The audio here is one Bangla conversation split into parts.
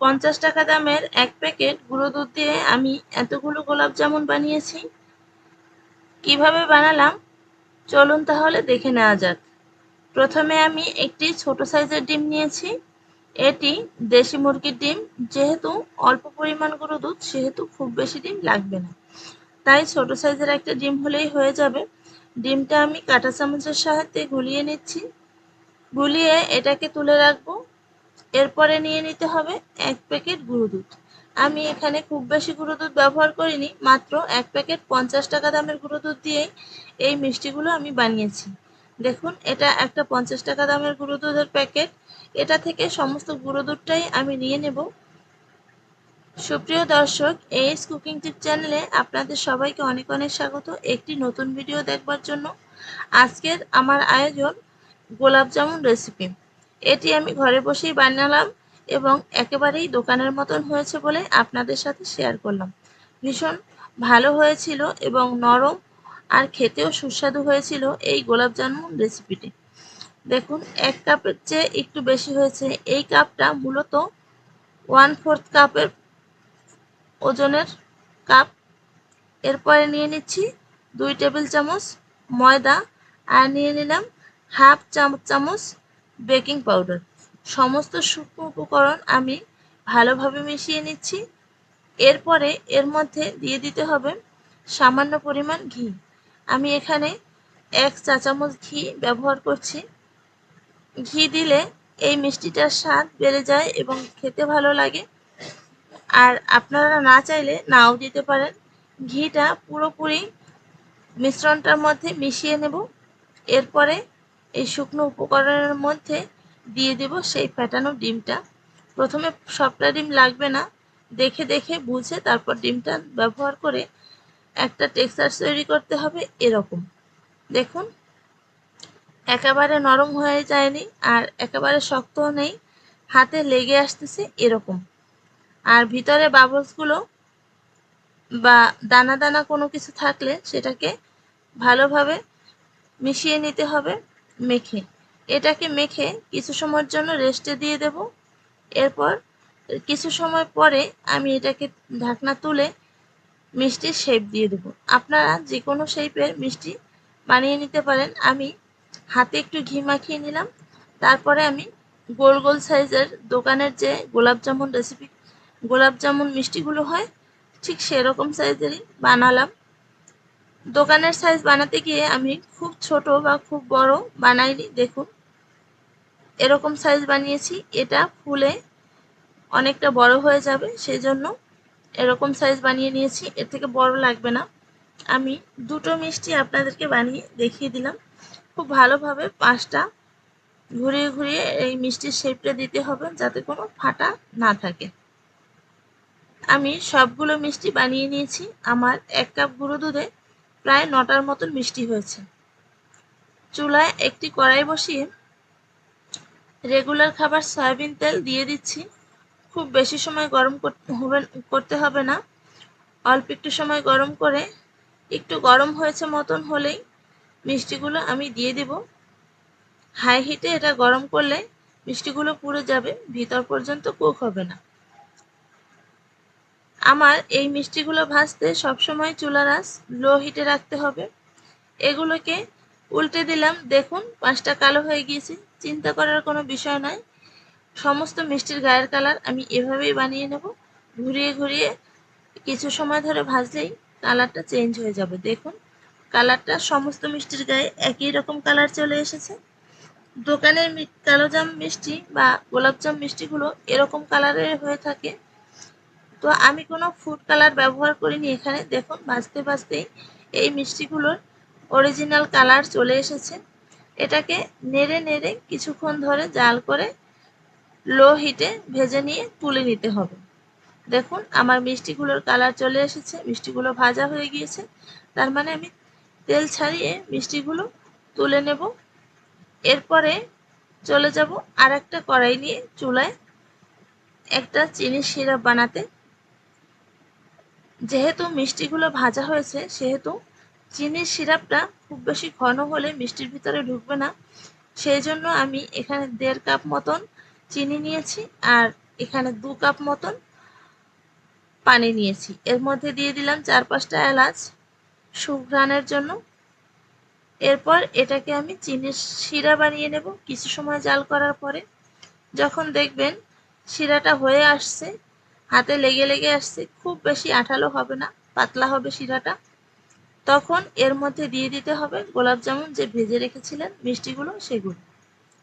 পঞ্চাশ টাকা দামের এক প্যাকেট গুঁড়ো দুধ দিয়ে আমি এতগুলো গোলাপ জামুন বানিয়েছি। কীভাবে বানালাম? চলুন তাহলে দেখে নেওয়া যাক। প্রথমে আমি একটি ছোট সাইজের ডিম নিয়েছি। এটি দেশি মুরগির ডিম। যেহেতু অল্প পরিমাণ গুঁড়ো দুধ, সেহেতু খুব বেশি ডিম লাগবে না। তাই ছোট সাইজের একটা ডিম হলেই হয়ে যাবে। ডিমটা আমি কাঁটা চামচের সাহায্যে গুলিয়ে নিচ্ছি। গুলিয়ে এটাকে তুলে রাখব। এরপরে নিয়ে নিতে হবে এক প্যাকেট গুঁড়ো দুধ। আমি এখানে খুব বেশি গুঁড়ো দুধ ব্যবহার করিনি, মাত্র এক প্যাকেট পঞ্চাশ টাকা দামের গুঁড়ো দুধ দিয়েই এই মিষ্টিগুলো আমি বানিয়েছি। দেখুন, এটা একটা পঞ্চাশ টাকা দামের গুঁড়ো দুধের প্যাকেট। এটা থেকে সমস্ত গুঁড়ো দুধটাই আমি নিয়ে নেব। সুপ্রিয় দর্শক এইস কুকিং টিপ চ্যানেলে আপনাদের সবাইকে অনেক অনেক স্বাগত। একটি নতুন ভিডিও দেখবার জন্য আজকের আমার আয়োজন গোলাপ জামুন রেসিপি এটি আমি ঘরে বসেই বানালাম এবং একেবারেই দোকানের মতন হয়েছে বলে আপনাদের সাথে শেয়ার করলাম। ভীষণ ভালো হয়েছিল এবং নরম আর খেতেও সুস্বাদু হয়েছিল এই গোলাপ জামুন রেসিপিটি দেখুন, এক কাপের চেয়ে একটু বেশি হয়েছে। এই কাপটা মূলত ওয়ান ফোর্থ কাপের ওজনের কাপ এরপরে নিয়ে নিচ্ছি দুই টেবিল চামচ ময়দা আর নিয়ে নিলাম হাফ চামচ বেকিং পাউডার। সমস্ত শুকনো উপকরণ আমি ভালোভাবে মিশিয়ে নিচ্ছি। এরপরে এর মধ্যে দিয়ে দিতে হবে সামান্য পরিমাণ ঘি। আমি এখানে এক চা চামচ ঘি ব্যবহার করছি। ঘি দিলে এই মিষ্টিটার স্বাদ বেড়ে যায় এবং খেতে ভালো লাগে। আর আপনারা না চাইলে নাও দিতে পারেন। ঘিটা পুরোপুরি মিশ্রণটার মধ্যে মিশিয়ে নেব। এরপরে এই শুকনো উপকরণের মধ্যে দিয়ে দেব সেই ফ্যাটানো ডিমটা। প্রথমে সবটা ডিম লাগবে না। দেখে দেখে বুঝে তারপর ডিমটা ব্যবহার করে একটা টেক্সচার তৈরি করতে হবে এরকম। দেখুন, একেবারে নরম হয়ে যায়নি আর একেবারে শক্তও নেই। হাতে লেগে আসতেছে এরকম। আর ভিতরে বাবলসগুলো বা দানা দানা কোনো কিছু থাকলে সেটাকে ভালোভাবে মিশিয়ে নিতে হবে। মেখে। এটাকে মেখে কিছু সময়ের জন্য রেস্টে দিয়ে দেব। এরপর কিছু সময় পরে আমি এটাকে ঢাকনা তুলে মিষ্টির শেপ দিয়ে দেব। আপনারা যে কোনো শেপের মিষ্টি বানিয়ে নিতে পারেন। আমি হাতে একটু ঘি মাখিয়ে নিলাম। তারপরে আমি গোল গোল সাইজের দোকানের যে গোলাপ জামুন রেসিপি গোলাপ জামুন মিষ্টিগুলো হয়, ঠিক সেরকম সাইজেরই বানালাম। দোকানের সাইজ বানাতে গিয়ে আমি খুব ছোট বা খুব বড় বানাইনি, দেখুন। এরকম সাইজ বানিয়েছি, এটা ফুলে অনেকটা বড় হয়ে যাবে সেই জন্য এরকম সাইজ বানিয়ে নিয়েছি, এর থেকে বড় লাগবে না। আমি দুটো মিষ্টি আপনাদেরকে বানিয়ে দেখিয়ে দিলাম। খুব ভালোভাবে পাঁচটা ঘুরিয়ে ঘুরিয়ে এই মিষ্টির শেপটা দিতে হবে, যাতে কোনো ফাটা না থাকে। আমি সবগুলো মিষ্টি বানিয়ে নিয়েছি, আমার এক কাপ গুঁড়ো দুধে প্রায় নটার মতন মিষ্টি হয়েছে। চুলায় একটি কড়াই বসিয়ে রেগুলার খাবার সয়াবিন তেল দিয়ে দিচ্ছি। খুব বেশি সময় গরম হবে, করতে হবে না। অল্প একটু সময় গরম করে একটু গরম হয়েছে মতন হলেই মিষ্টিগুলো আমি দিয়ে দেব। হাই হিটে এটা গরম করলে মিষ্টিগুলো পুড়ে যাবে, ভিতর পর্যন্ত কুক হবে না। আমার এই মিষ্টিগুলো ভাজতে সবসময় চুলার আঁচ লো হিটে রাখতে হবে। এগুলোকে উল্টে দিলাম। দেখুন পাঁচটা কালো হয়ে গিয়েছে। চিন্তা করার কোনো বিষয় নয় সমস্ত মিষ্টির গায়ের কালার আমি এভাবেই বানিয়ে নেব। ঘুরিয়ে ঘুরিয়ে কিছু সময় ধরে ভাজলেই কালারটা চেঞ্জ হয়ে যাবে। দেখুন, কালারটা সমস্ত মিষ্টির গায়ে একই রকম কালার চলে এসেছে। দোকানের কালোজাম মিষ্টি বা গোলাপজাম মিষ্টিগুলো এরকম কালারের হয়ে থাকে। তো আমি কোনো ফুড কালার ব্যবহার করিনি এখানে। দেখুন ভাজতে ভাজতেই এই মিষ্টিগুলোর অরিজিনাল কালার চলে এসেছে। এটাকে নেড়ে নেড়ে কিছুক্ষণ ধরে জাল করে লো হিটে ভেজে নিয়ে তুলে নিতে হবে। দেখুন, আমার মিষ্টিগুলোর কালার চলে এসেছে, মিষ্টিগুলো ভাজা হয়ে গিয়েছে। তার মানে আমি তেল ছাড়িয়ে মিষ্টিগুলো তুলে নেব। এরপরে চলে যাব আর একটা কড়াই নিয়ে চুলায় একটা চিনির সিরাপ বানাতে। যেহেতু মিষ্টিগুলো ভাজা হয়েছে, সেহেতু চিনির সিরাপটা খুব বেশি ঘন হলে মিষ্টির ভিতরে ঢুকবে না। সেই জন্য আমি এখানে দেড় কাপ মতন চিনি নিয়েছি আর এখানে দু কাপ মতন পানি নিয়েছি। এর মধ্যে দিয়ে দিলাম চার পাঁচটা এলাচ সুঘ্রাণের জন্য। এরপর এটাকে আমি চিনির শিরা বানিয়ে নেব কিছু সময় জাল করার পরে। যখন দেখবেন শিরাটা হয়ে আসছে হাতে লেগে লেগে আসছে। খুব বেশি আঠালো হবে না, পাতলা হবে শিরাটা। তখন এর মধ্যে দিয়ে দিতে হবে গোলাপ জামুন যে ভেজে রেখেছিলেন, মিষ্টিগুলো সেগুলো।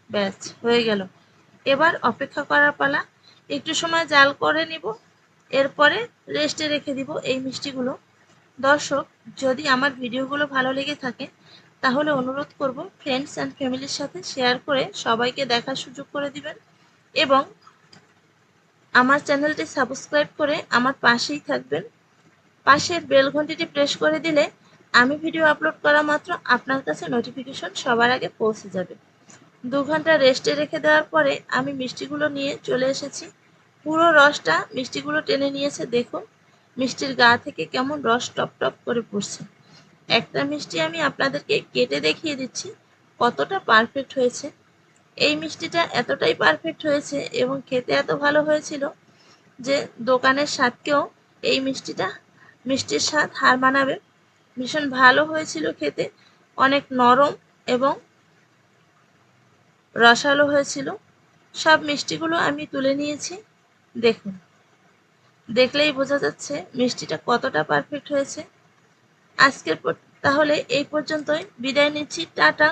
ব্যাস, হয়ে গেল। এবার অপেক্ষা করার পালা, একটু সময় জাল করে নিব, এরপরে রেস্টে রেখে দিব এই মিষ্টিগুলো। দর্শক, যদি আমার ভিডিওগুলো ভালো লেগে থাকে, তাহলে অনুরোধ করব ফ্রেন্ডস অ্যান্ড ফ্যামিলির সাথে শেয়ার করে সবাইকে দেখার সুযোগ করে দিবেন এবং আমার চ্যানেলটি সাবস্ক্রাইব করে আমার পাশেই থাকবেন। পাশের বেল ঘন্টিটি প্রেস করে দিলে আমি ভিডিও আপলোড করা মাত্র আপনার কাছে নোটিফিকেশন সবার আগে পৌঁছে যাবে। দু ঘণ্টা রেস্টে রেখে দেওয়ার পরে আমি মিষ্টিগুলো নিয়ে চলে এসেছি। পুরো রসটা মিষ্টিগুলো টেনে নিয়েছে, দেখুন। মিষ্টির গা থেকে কেমন রস টপ টপ করে পড়ছে। একটা মিষ্টি আমি আপনাদেরকে কেটে দেখিয়ে দিচ্ছি, কতটা পারফেক্ট হয়েছে। এই মিষ্টিটা এতটাই পারফেক্ট হয়েছে এবং খেতে এত ভালো হয়েছিল যে দোকানের স্বাদকেও এই মিষ্টিটা, মিষ্টির স্বাদ হার মানাবে। ভীষণ ভালো হয়েছিল খেতে, অনেক নরম এবং রসালো হয়েছিল। সব মিষ্টিগুলো আমি তুলে নিয়েছি, দেখুন। দেখলেই বোঝা যাচ্ছে মিষ্টিটা কতটা পারফেক্ট হয়েছে। আজকের তাহলে এই পর্যন্তই। বিদায় নিচ্ছি, টাটা।